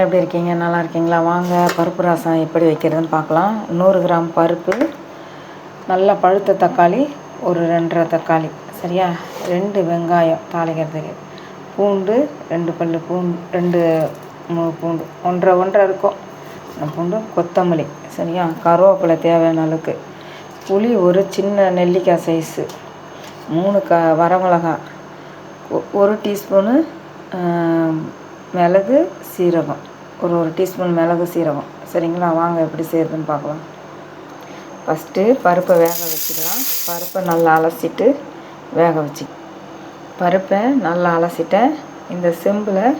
எப்படி இருக்கீங்க? நல்லா இருக்கீங்களா? வாங்க பருப்பு ரசம் எப்படி வைக்கிறதுன்னு பார்க்கலாம். நூறு கிராம் பருப்பு நல்லா பழுத்த தக்காளி ஒரு ரெண்டரை தக்காளி. சரியா? ரெண்டு வெங்காயம் தாளிக்கிறதுக்கு. பூண்டு ரெண்டு பல் பூண்டு ரெண்டு மூணு பூண்டு. ஒன்றரை ஒன்றரை இருக்கும். அந்த பூண்டு கொத்தமல்லி. சரியா? கருவேப்பிலை தேவையான அளவுக்கு. புளி ஒரு சின்ன நெல்லிக்காய் சைஸு மூணு க வரமிளகா ஒ- ஒரு டீஸ்பூனு மிளகு சீரகம். ஒரு ஒரு டீஸ்பூன் மிளகு சீரகம். சரிங்களா? வாங்க எப்படி செய்கிறதுன்னு பார்க்கலாம். ஃபஸ்ட்டு பருப்பை வேக வச்சுக்கலாம் பருப்பை நல்லா அலசிட்டு வேக வச்சு. பருப்பை நல்லா அலசிட்டேன் இந்த செம்பில்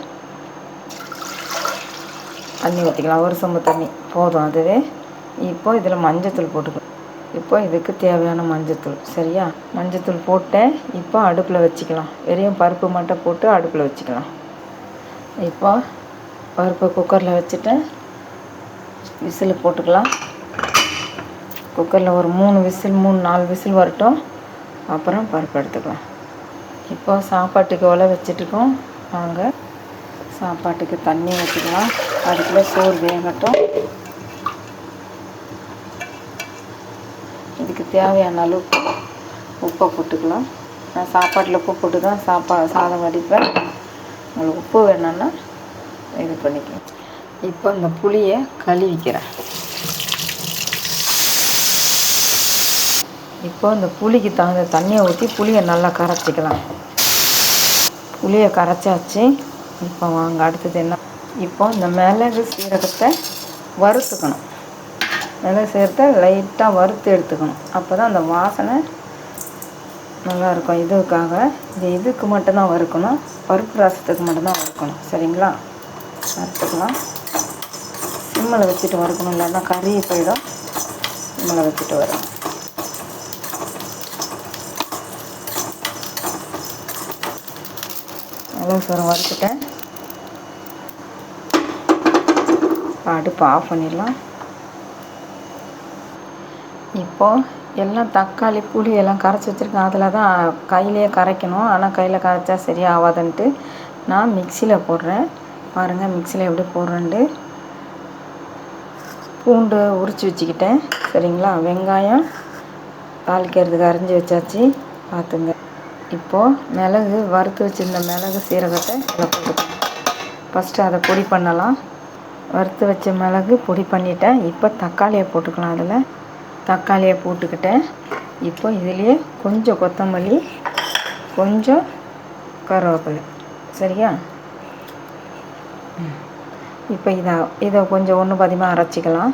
தண்ணி ஊற்றிக்கலாம் ஒரு சொம்பு தண்ணி. போதும் அதுவே. இப்போ இதில் மஞ்சத்தூள் போட்டுக்கலாம். இப்போ இதுக்கு தேவையான மஞ்சத்தூள். சரியா? மஞ்சத்தூள் போட்டேன். இப்போ அடுப்பில் வச்சுக்கலாம். வெறும் பருப்பு மட்டும் போட்டு அடுப்பில் வச்சுக்கலாம். இப்போ பருப்பை குக்கரில் வச்சுட்டு விசில் போட்டுக்கலாம். குக்கரில் ஒரு மூணு விசில் மூணு நாலு விசில் வரட்டும். அப்புறம் பருப்பு எடுத்துக்கலாம். இப்போ சாப்பாட்டுக்கு ஒலை வச்சிட்ருக்கோம். வாங்க. சாப்பாட்டுக்கு தண்ணி வச்சுக்கலாம் அதுக்குள்ளே சோறு வேகட்டும். இதுக்கு தேவையான அளவு உப்பை போட்டுக்கலாம். நான் சாப்பாட்டில் உப்பு போட்டு தான் சாப்பா சாதம் வடிப்பேன். உங்களுக்கு உப்பு வேணும்னா இது பண்ணிக்கலாம் இப்போ இந்த புளியை கழுவிக்கிறேன் இப்போ இந்த புளிக்கு தகுந்த தண்ணியை ஊற்றி புளியை நல்லா கரைச்சிக்கலாம். புளியை கரைச்சாச்சு. இப்போ வாங்க அடுத்தது என்ன? இப்போ இந்த மிளகு சீரகத்தை வறுத்துக்கணும். மிளகு சீரகத்தை லைட்டாக வறுத்து எடுத்துக்கணும். அப்போ தான் அந்த வாசனை நல்லாயிருக்கும். இதுக்காக இது இதுக்கு மட்டும்தான் வறுக்கணும். பருப்பு ரசத்துக்கு மட்டும்தான் வறுக்கணும். சரிங்களா? வறுத்துக்கலாம். சிம்மில் வச்சுட்டு வறுக்கணும். இல்லைன்னா கறி போயிடும். சிம்மில் வச்சுட்டு வரும் மிளகு சீரகம் வறுத்துட்டேன். அடுப்பு ஆஃப் பண்ணிடலாம். இப்போது எல்லாம் தக்காளி புளி எல்லாம் கரைச்சி வச்சுருக்கேன். அதில் தான் கையிலேயே கரைக்கணும். ஆனால் கையில் கரைச்சா சரியாகாதுன்ட்டு நான் மிக்சியில் போடுறேன். பாருங்கள் மிக்சியில் எப்படி போடுறேன்ட்டு. பூண்டு உரித்து வச்சுக்கிட்டேன். சரிங்களா? வெங்காயம் தாளிக்கிறதுக்கு அரிஞ்சு வச்சாச்சு. பார்த்துங்க. இப்போது மிளகு வறுத்து வச்சுருந்த மிளகு சீரகத்தை இதில் போட்டுக்கணும் ஃபஸ்ட்டு அதை பொடி பண்ணலாம். வறுத்து வச்ச மிளகு பொடி பண்ணிட்டேன். இப்போ தக்காளியை போட்டுக்கலாம் அதில். தக்காளியை போட்டுக்கிட்டேன். இப்போ இதுலேயே கொஞ்சம் கொத்தமல்லி கொஞ்சம் கருவேப்பிலை. சரியா? இப்போ இதை இதை கொஞ்சம் ஒன்று பதிமாக அரைச்சிக்கலாம்.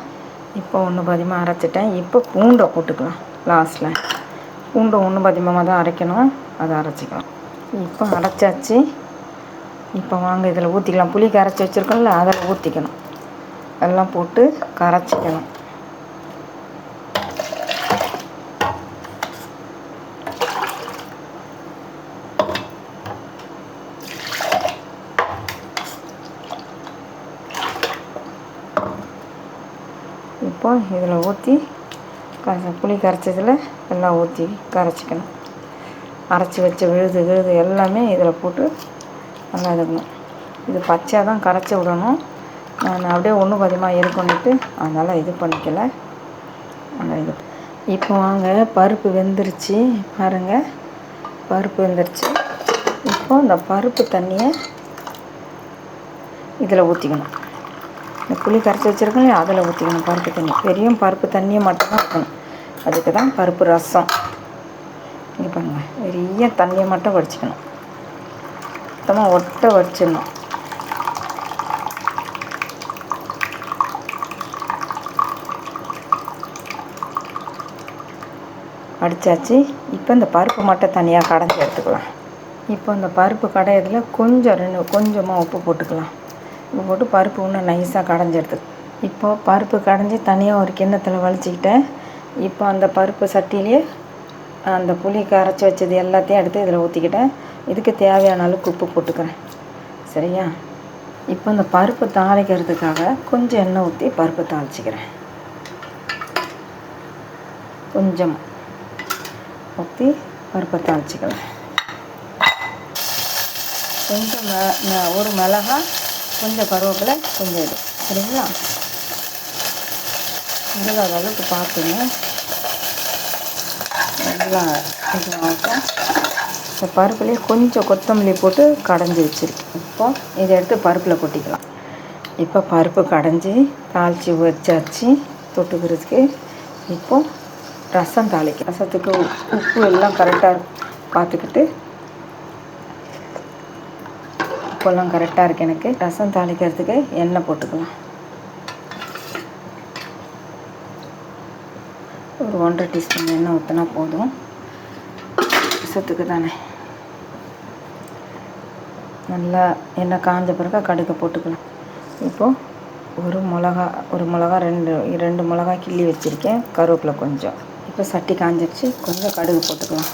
இப்போ ஒன்று பதிமாக அரைச்சிட்டேன். இப்போ பூண்டை போட்டுக்கலாம் லாஸ்ட்டில் பூண்டை ஒன்று பதிமாக தான் அரைக்கணும். அதை அரைச்சிக்கலாம். இப்போ அரைச்சாச்சு. இப்போ வாங்க இதில் ஊற்றிக்கலாம் புளி கரைச்சி வச்சுருக்கோம்ல அதில் ஊற்றிக்கணும் எல்லாம் போட்டு கரைச்சிக்கணும் இப்போ இதில் ஊற்றி க புளி கரைச்சதில் எல்லாம் ஊற்றி கரைச்சிக்கணும். அரைச்சி வச்ச விழுது விழுது எல்லாமே இதில் போட்டு நல்லா இதுக்கணும் இது பச்சையாக தான் கரைச்சி விடணும். நான் அப்படியே ஒன்று பதிமாக இருக்கணுட்டு அதனால் இது பண்ணிக்கல. நல்லா இது இப்போ வாங்க பருப்பு வெந்துருச்சு. பாருங்கள் பருப்பு வெந்துருச்சு. இப்போ இந்த பருப்பு தண்ணியை இதில் ஊற்றிக்கணும். இந்த புளி கரைச்சி வச்சுருக்கோம் அதில் ஊற்றிக்கணும் பருப்பு தண்ணி. வெறும் பருப்பு தண்ணியை மட்டும்தான் ஊற்றணும் அதுக்கு தான் பருப்பு ரசம். இங்கே பாருங்கள் பெரிய தண்ணியை மட்டும் வடிச்சிக்கணும். மொத்தமாக ஒட்ட வடிச்சிடணும். அடித்தாச்சு இப்போ இந்த பருப்பு மட்டும் தனியாக கடைஞ்சி எடுத்துக்கலாம். இப்போ இந்த பருப்பு கடையிறதுல கொஞ்சம் ரெண்டு கொஞ்சமாக உப்பு போட்டுக்கலாம். உப்பு போட்டு பருப்பு இன்னும் நைஸாக கடைஞ்சிடுது. இப்போது இப்போ பருப்பு கடைஞ்சி தனியாக ஒரு கிண்ணத்தில் வலிச்சிக்கிட்டேன் இப்போ அந்த பருப்பு சட்டிலேயே அந்த புளி கரைச்சி வச்சது எல்லாத்தையும் எடுத்து இதில் ஊற்றிக்கிட்டேன் இதுக்கு தேவையான அளவுக்கு உப்பு போட்டுக்கிறேன். சரியா? இப்போ இந்த பருப்பு தாளிக்கிறதுக்காக கொஞ்சம் எண்ணெய் ஊற்றி பருப்பு தாளிச்சிக்கிறேன். கொஞ்சம் ஊற்றி பருப்பை தாளிச்சிக்கிறேன். கொஞ்சம் ம- ஒரு மிளகா கொஞ்சம் கருவேப்பிலை கொஞ்சம் இது. சரிங்களா? முருகாத அளவுக்கு பார்த்துங்க. நல்லா இதுவாகும் இந்த பருப்புலேயே கொஞ்சம் கொத்தமல்லி போட்டு கடைஞ்சி வச்சுருக்கேன். இப்போ இதை எடுத்து பருப்பில் கொட்டிக்கலாம். இப்போ பருப்பு கடைஞ்சி தாளித்து வச்சாச்சு தொட்டுக்கிறதுக்கு. இப்போது ரசம் தாளிக்கும் ரசத்துக்கு உப்பு எல்லாம் கரெக்டாக பார்த்துக்கிட்டு உப்பெல்லாம் கரெக்டாக இருக்குது எனக்கு. ரசம் தாளிக்கிறதுக்கு எண்ணெய் போட்டுக்கலாம். ஒரு ஒன்றரை டீஸ்பூன் எண்ணெய் ஊற்றினா போதும். ரசத்துக்கு தானே நல்லா எண்ணெய் காஞ்ச பிறகு கடுகு போட்டுக்கலாம். இப்போது ஒரு மிளகா ஒரு மிளகா ரெண்டு ரெண்டு மிளகா கிள்ளி வச்சுருக்கேன். கருவேப்பிலை கொஞ்சம். இப்போ சட்டி காஞ்சிருச்சு. கொஞ்சம் கடுகு போட்டுக்கலாம்.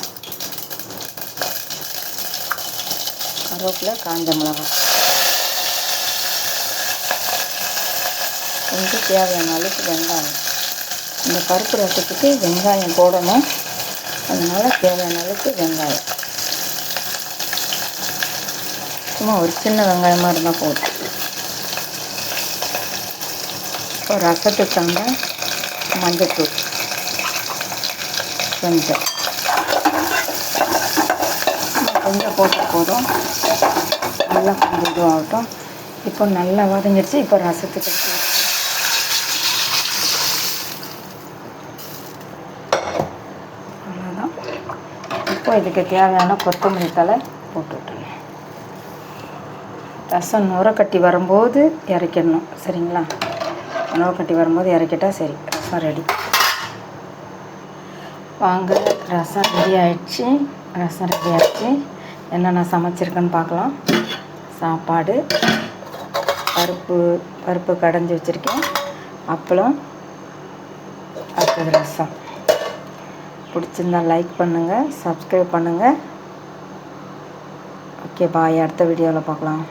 கருவேப்பிலை காஞ்ச மிளகா. கொஞ்சம் தேவையான அளவுக்கு வெங்காயம். இந்த பருப்பு ரசத்துக்கு வெங்காயம் போடணும். அதனால் தேவையான அளவுக்கு வெங்காயம். சும்மா ஒரு சின்ன வெங்காயமாக இருந்தால் போதும். இப்போ ரசத்துக்கு தகுந்த மஞ்சத்தூள். கொஞ்சம். கொஞ்சம் போட்டு போதும். நல்லா கொஞ்சம் இதுவாகட்டும் இப்போ நல்லா வதங்கிடுச்சு. இப்போ ரசத்துக்கு அவ்வளோதான் இப்போ இதுக்கு தேவையான கொத்தமல்லி தலை போட்டுவிட்டுங்க ரசம் நுரக்கட்டி வரும்போது இறக்கிடணும். சரிங்களா? நுரக்கட்டி வரும்போது இறக்கிட்டால் சரி. ரசம் ரெடி. வாங்க ரசம் ரெடி ஆயிடுச்சு. ரசம் ரெடி ஆயிடுச்சு. என்னென்ன சமைச்சிருக்கேன்னு பார்க்கலாம். சாப்பாடு பருப்பு பருப்பு கடைஞ்சி வச்சுருக்கேன். அப்பளம் அடுத்தது ரசம். பிடிச்சிருந்தா லைக் பண்ணுங்கள் சப்ஸ்கிரைப் பண்ணுங்கள் ஓகே பாய் அடுத்த வீடியோவில் பார்க்கலாம்.